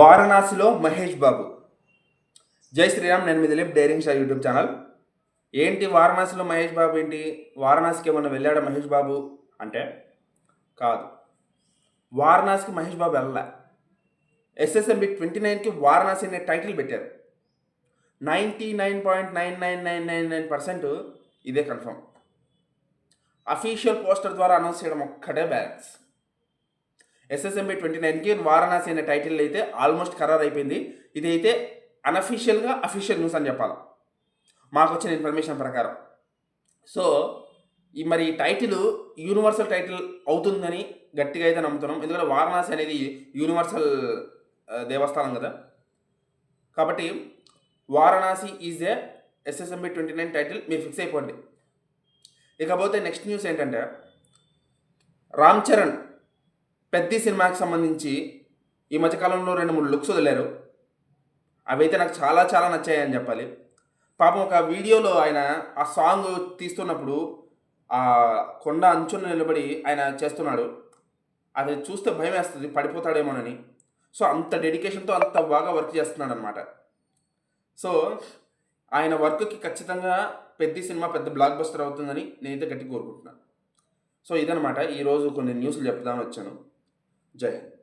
వారణాసిలో మహేష్ బాబు. జై శ్రీరామ్ నేను మీ దిలీప్ డైరింగ్ షా యూట్యూబ్ ఛానల్. ఏంటి వారణాసిలో మహేష్ బాబు ఏంటి? వారణాసికి ఏమన్నా వెళ్ళాడా మహేష్ బాబు? అంటే కాదు. వారణాసికి మహేష్ బాబు వెళ్ళలే. ఎస్ఎస్ఎంబి ట్వంటీ నైన్కి వారణాసి అనే టైటిల్ పెట్టారు. Ninety nine point nine nine nine nine nine percent ఇదే కన్ఫర్మ్. అఫీషియల్ పోస్టర్ ద్వారా అనౌన్స్ చేయడం ఒక్కటే బ్యాలెన్స్. ఎస్ఎస్ఎంబి ట్వంటీ నైన్కి వారణాసి అనే టైటిల్ అయితే ఆల్మోస్ట్ ఖరారు అయిపోయింది ఇది అయితే అన్అఫీషియల్గా అఫీషియల్ న్యూస్ అని చెప్పాలి. మాకు వచ్చిన ఇన్ఫర్మేషన్ ప్రకారం. సో ఈ మరి టైటిల్ యూనివర్సల్ టైటిల్ అవుతుందని గట్టిగా అయితే నమ్ముతున్నాం. ఎందుకంటే వారణాసి అనేది యూనివర్సల్ దేవస్థానం కదా. కాబట్టి Varanasi is a SSMB twenty nine title మీరు ఫిక్స్ అయిపోండి. ఇకపోతే నెక్స్ట్ న్యూస్ ఏంటంటే రామ్ చరణ్ పెద్ద సినిమాకి సంబంధించి ఈ మధ్యకాలంలో రెండు మూడు లుక్స్ వదిలారు. అవైతే నాకు చాలా చాలా నచ్చాయి అని చెప్పాలి. పాపం ఒక వీడియోలో ఆయన ఆ సాంగ్ తీస్తున్నప్పుడు ఆ కొండ అంచున నిలబడి ఆయన చేస్తున్నాడు. అది చూస్తే భయం వేస్తుంది పడిపోతాడేమోనని. సో అంత డెడికేషన్తో అంత బాగా వర్క్ చేస్తున్నాడు అనమాట సో ఆయన వర్క్కి ఖచ్చితంగా పెద్ద సినిమా పెద్ద బ్లాక్ బస్టర్ అవుతుందని నేనైతే గట్టి కోరుకుంటున్నాను సో ఇదనమాట ఈరోజు కొన్ని న్యూస్లు చెప్దామని వచ్చాను. జై హింద్